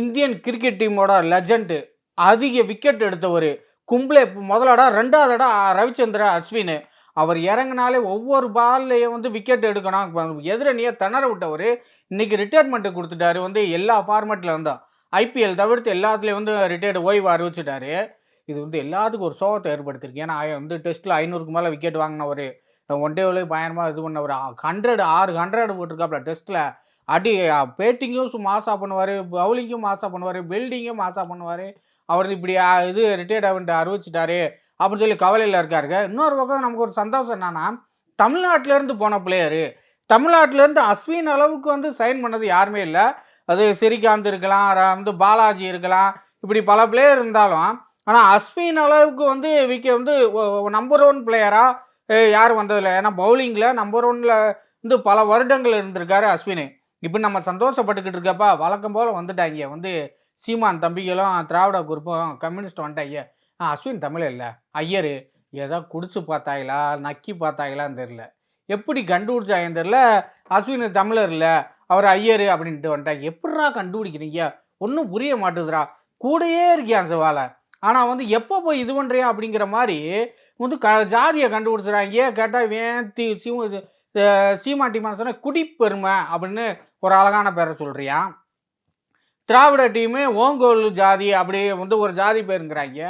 Indian cricket டீமோட legend அதிக wicket எடுத்தவர் கும்ப்ளே முதலடா ரெண்டாவது இடம் ரவிச்சந்திர அஸ்வின். அவர் இறங்கினாலே ஒவ்வொரு பால்லையும் வந்து விக்கெட் எடுக்கணும். எதிரணியை திணற விட்டவர் இன்றைக்கி ரிட்டையர்மெண்ட்டு கொடுத்துட்டாரு. வந்து எல்லா ஃபார்மேட்டில் இருந்தால் ஐபிஎல் தவிர்த்து எல்லாத்துலேயும் வந்து ரிட்டையர்டு ஓய்வு அறிவிச்சிட்டாரு. இது வந்து எல்லாத்துக்கும் ஒரு சோகத்தை ஏற்படுத்திருக்கு ஏன்னா வந்து டெஸ்ட்டில் ஐநூறுக்கு மேலே விக்கெட் வாங்கினவர் ஒன் டேவிலே பயங்கரமாக இது பண்ணவர் ஹண்ட்ரட் ஆறு ஹண்ட்ரட் போட்டிருக்காப்புல டெஸ்ட்டில் அடி பேட்டிங்கும் மாசா பண்ணுவார் பவுலிங்கும் மாசா பண்ணுவார் பில்டிங்கும் மாசா பண்ணுவார். அவர் இப்படி இது ரிட்டையர்ட் ஆகிட்டு அறிவிச்சிட்டாரு அப்படின்னு சொல்லி கவலையில் இருக்காருங்க. இன்னொரு பக்கம் நமக்கு ஒரு சந்தோஷம் என்னன்னா தமிழ்நாட்டிலேருந்து போன பிளேயரு தமிழ்நாட்டிலேருந்து அஸ்வின் அளவுக்கு வந்து சைன் பண்ணது யாருமே இல்லை. அது சிறிகாந்த் இருக்கலாம் வந்து பாலாஜி இருக்கலாம் இப்படி பல பிளேயர் இருந்தாலும் ஆனால் அஸ்வின் அளவுக்கு வந்து விக்க வந்து நம்பர் ஒன் பிளேயராக யாரும் வந்ததில்லை. ஏன்னா பவுலிங்கில் நம்பர் ஒன்ல வந்து பல வருடங்கள் இருந்திருக்காரு அஸ்வினு. இப்போ நம்ம சந்தோஷப்பட்டுக்கிட்டு இருக்கப்பா வழக்கம் போல் வந்துட்டாங்க. வந்து சீமான் தம்பிகளும் திராவிட குரூப்பும் கம்யூனிஸ்ட் வந்துட்டாங்க. ஆ, அஸ்வின் தமிழ் இல்லை. ஐயர் ஏதோ குடிச்சு பார்த்தாங்களா நக்கி பார்த்தாங்களான்னு தெரில எப்படி கண்டுபிடிச்சாங்கன்னு தெரில அஸ்வின் தமிழர் இல்லை. அவர் ஐயர் அப்படின்ட்டு வந்துட்டாங்க. எப்படிடா கண்டுபிடிக்கிறீங்க? ஒன்றும் புரிய மாட்டுதுடா. கூடயே இருக்கியான் சிவாலை ஆனால் வந்து எப்போ போய் இது பண்ணுறியா அப்படிங்கிற மாதிரி வந்து க ஜாதியை கண்டுபிடிச்சிடாங்க கேட்டால் வேன் தி சீம இது, அஹ், குடிப்பெருமை அப்படின்னு ஒரு அழகான பேரை சொல்கிறியா திராவிட டீமு ஓங்கோல் ஜாதி அப்படி வந்து ஒரு ஜாதி பேருங்கிறாங்க.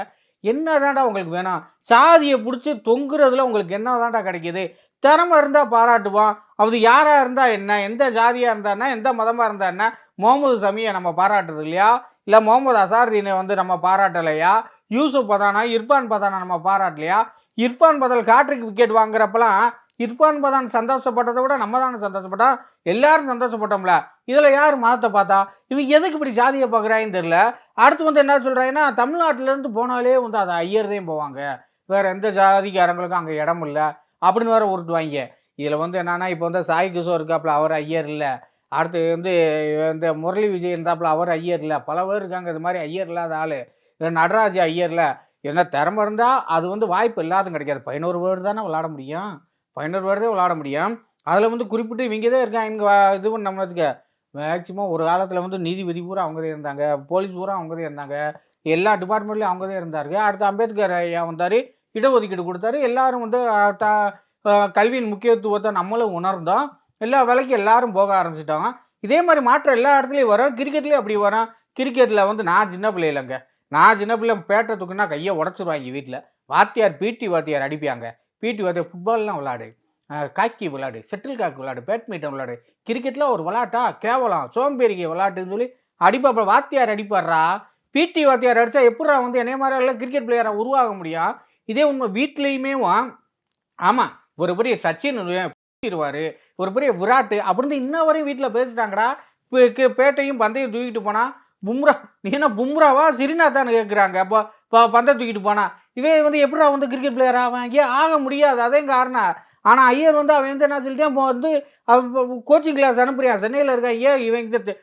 என்னதான்டா உங்களுக்கு வேணும்? சாதியை பிடிச்சி தொங்குறதுல உங்களுக்கு என்னதான்டா கிடைக்கிது? திறமை இருந்தால் பாராட்டுவான் அது யாராக இருந்தால் என்ன? எந்த ஜாதியாக இருந்தான்னா எந்த மதமாக இருந்தா என்ன? முகமது சமியை நம்ம பாராட்டுறது இல்லையா? இல்லை முகமது அசாருதீனை வந்து நம்ம பாராட்டலையா? யூசுப் பதானா? இர்ஃபான் பதானா நம்ம பாராட்டலையா? இர்ஃபான் பதல் காற்றுக்கு விக்கெட் வாங்குறப்பலாம் இர்ஃபான் பதான் சந்தோஷப்பட்டதை விட நம்ம தானே சந்தோஷப்பட்டோம் எல்லாரும் சந்தோஷப்பட்டோம்ல. இதில் யார் மதத்தை பார்த்தா? இவங்க எதுக்கு இப்படி ஜாதியை பார்க்குறாங்கன்னு தெரில அடுத்து வந்து என்ன சொல்கிறாங்கன்னா தமிழ்நாட்டிலேருந்து போனாலே வந்து அதை ஐயர்தையும் போவாங்க. வேறு எந்த ஜாதிக்காரங்களுக்கும் அங்கே இடம் இல்லை. அப்படின்னு வேற உருட்டுவாங்க. இதில் வந்து என்னென்னா இப்போ வந்து சாய் கிஷோர் இருக்காப்புல அவர் ஐயர் இல்லை. அடுத்து வந்து இந்த முரளி விஜய் இருந்தாப்புல அவர் ஐயர் இல்லை. பல பேர் இருக்காங்க இது மாதிரி ஐயர் இல்லாத ஆள். நடராஜ் ஐயரில் என்ன திறமை இருந்தால் அது வந்து வாய்ப்பு இல்லாத கிடைக்காது. பதினோரு பேர் தானே விளாட முடியும். பதினோரு பேர் தான் விளாட முடியும். அதில் வந்து குறிப்பிட்டு இவங்க தான் இருக்காங்க. இங்கே இது பண்ண வச்சுக்க. மேக்சிமம் ஒரு காலத்தில் வந்து நீதிபதி பூரா அவங்க தான் இருந்தாங்க. போலீஸ் பூரா அவங்க தான் இருந்தாங்க. எல்லா டிபார்ட்மெண்ட்லேயும் அவங்க தான் இருந்தாங்க அடுத்து அம்பேத்கர் ஐயா வந்தார். இடஒதுக்கீடு கொடுத்தாரு. எல்லாரும் வந்து த கல்வியின் முக்கியத்துவத்தை நம்மளும் உணர்ந்தோம். எல்லா வேலைக்கும் எல்லாரும் போக ஆரம்பிச்சிட்டாங்க. இதே மாதிரி மாற்றம் எல்லா இடத்துலையும் வரும். கிரிக்கெட்லேயும் அப்படி வரும். கிரிக்கெட்டில் வந்து நான் சின்ன பிள்ளையிலங்க நான் சின்ன பிள்ளை பேட்டை தூக்குனா கையை உடச்சிருவாங்க வீட்டில் வாத்தியார் பிடி வாத்தியார் அடிப்பாங்க. பிடி வாத்தியார் ஃபுட்பால்லாம் விளாடு காக்கி விளாடு செட்டில் காக்கு விளாடு பேட்மிண்டன் விளாடு கிரிக்கெட்டில் ஒரு விளாட்டா கேவலம். சோம்பேறிக்கை விளாட்டுன்னு சொல்லி அடிப்பா வாத்தியார் அடிப்பாடுறா பிடி வாத்தியார் அடித்தா எப்படா வந்து என்னைய மாதிரி எல்லாம் கிரிக்கெட் பிளேயராக உருவாக முடியும் இதே உண்மை வீட்லேயுமே ஆமாம் ஒரு பெரிய சச்சின் இருவார் ஒரு பெரிய விராட்டு அப்படின்னு இன்ன வரையும் வீட்டில் பேசிட்டாங்கடா. பேட்டையும் பந்தையும் தூக்கிட்டு போனால் பும்ரா நீ என்ன பும்ராவா? சிறிநாத்தான்னு கேட்குறாங்க அப்போ இப்போ பந்தை தூக்கிட்டு போனான் இவன் வந்து எப்படி வந்து கிரிக்கெட் பிளேயர் ஆவான் ஏன் ஆக முடியாது. அதே காரணம். ஆனால் ஐயர் வந்து அவன் வந்து என்ன சொல்லிட்டேன் இப்போ வந்து கோச்சிங் கிளாஸ் அனுப்புறியான் சென்னையில் இருக்கான். ஏன் இவன் இந்த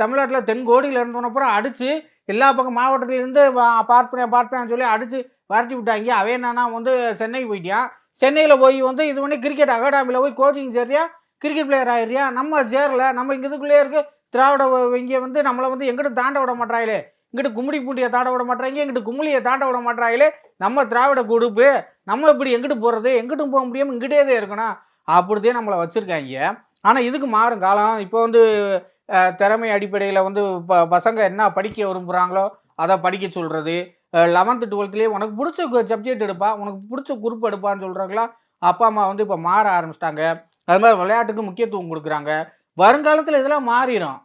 தமிழ்நாட்டில் தென்கோடியில் இருந்தவனப்புறம் அடித்து எல்லா பக்கம் மாவட்டத்திலேருந்து பார்ப்பேன் பார்ப்பேன்னு சொல்லி அடித்து வரட்டி விட்டாங்க. அவன் என்னன்னா வந்து சென்னை போயிட்டான். சென்னையில் போய் வந்து இது பண்ணி கிரிக்கெட் அகாடமியில் போய் கோச்சிங் சேர்றியா? கிரிக்கெட் பிளேயர் ஆயிடுறியா? நம்ம சேரல. நம்ம இங்கே இதுக்குள்ளேயே இருக்குது திராவிட இங்கே வந்து நம்மளை வந்து எங்கிட்ட தாண்ட விட மாட்டாங்களே இங்கிட்டு கும்மிடி பூண்டியை தாண்ட விட மாட்டாங்க இங்கிட்டு கும்மிளியை தாண்ட விட மாட்டாங்களே நம்ம திராவிட குடுப்பு நம்ம இப்படி எங்கிட்டு போகிறது எங்கிட்டும் போக முடியாமல் இங்கிட்டே தான் இருக்கணும். அப்படிதான் நம்மளை வச்சுருக்காங்க. ஆனால் இதுக்கு மாறும் காலம். இப்போ வந்து திறமை அடிப்படையில் வந்து ப பசங்க என்ன படிக்க விரும்புகிறாங்களோ அதை படிக்க சொல்கிறது லெவன்த்து டுவெல்த்துலேயே உனக்கு பிடிச்ச சப்ஜெக்ட் எடுப்பா உனக்கு பிடிச்ச குரூப் எடுப்பான்னு சொல்கிறாங்களா அப்பா அம்மா வந்து இப்போ மாற ஆரம்பிச்சிட்டாங்க. அது மாதிரி விளையாட்டுக்கு முக்கியத்துவம் கொடுக்குறாங்க. வருங்காலத்தில் இதெல்லாம் மாறிடும்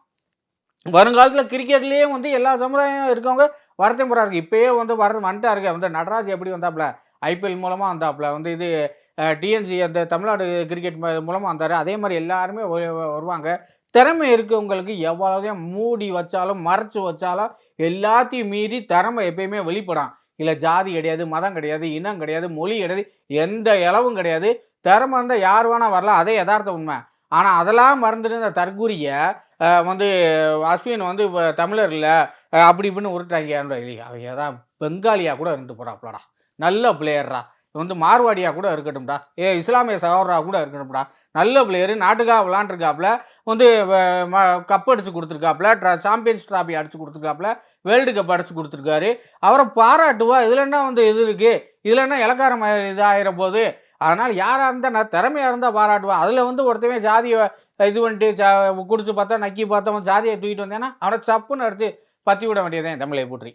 வருங்காலத்தில் கிரிக்கெட்லேயே வந்து எல்லா சமுதாயம் இருக்கவங்க வரத்தையும் போகிறாங்க இப்போயே வந்து வர வந்துட்டாருங்க. வந்து நடராஜ் எப்படி வந்தாப்புல? ஐபிஎல் மூலமாக வந்தாப்புல. வந்து இது டிஎன்சி அந்த தமிழ்நாடு கிரிக்கெட் மூலமாக வந்தார். அதே மாதிரி எல்லாருமே வருவாங்க. திறமை இருக்கவங்களுக்கு எவ்வளோதையும் மூடி வச்சாலும் மறைச்சு வச்சாலும் எல்லாத்தையும் மீறி திறமை எப்பயுமே வெளிப்படும். இல்லை ஜாதி கிடையாது மதம் கிடையாது இனம் கிடையாது மொழி கிடையாது எந்த இளவும் கிடையாது. திறமை இருந்தால் யார் வேணால் வரலாம். அதே யதார்த்த உண்மை. ஆனால் அதெல்லாம் மறந்துட்டு இந்த தற்கூரியை வந்து அஸ்வின் வந்து இப்போ தமிழர் இல்லை அப்படி இப்படின்னு உருட்டாங்க அவன் தான் பெங்காலியாக கூட இருந்துட்டு போகிறாப்லடா நல்ல பிளேயர்ரா வந்து மார்வாடியாக கூட இருக்கட்டும்டா. ஏ இஸ்லாமிய சகோதரா கூட இருக்கட்டும்டா. நல்ல பிளேயரு நாட்டுக்காக விளாண்டுருக்காப்புல வந்து கப் அடித்து கொடுத்துருக்காப்புல. ட்ரா சாம்பியன்ஸ் ட்ராஃபி அடித்து கொடுத்துருக்காப்புல. வேர்ல்டு கப் அடிச்சு கொடுத்துருக்காரு. அவரை பாராட்டுவா இதில் என்ன வந்து இது இருக்குது இதில் என்ன இலக்காரம் இதாகிற போது? அதனால் யாராக இருந்தால் நான் திறமையாக இருந்தால் பாராட்டுவா? அதில் வந்து ஒருத்தவன் ஜாதியை இது பண்ணிட்டு சா குடிச்சு பார்த்தா நக்கி பார்த்தவன் ஜாதியை தூக்கிட்டு வந்தேன்னா அவனை சப்புன்னு அடித்து பற்றி விட வேண்டியதேன் தமிழை போற்றி.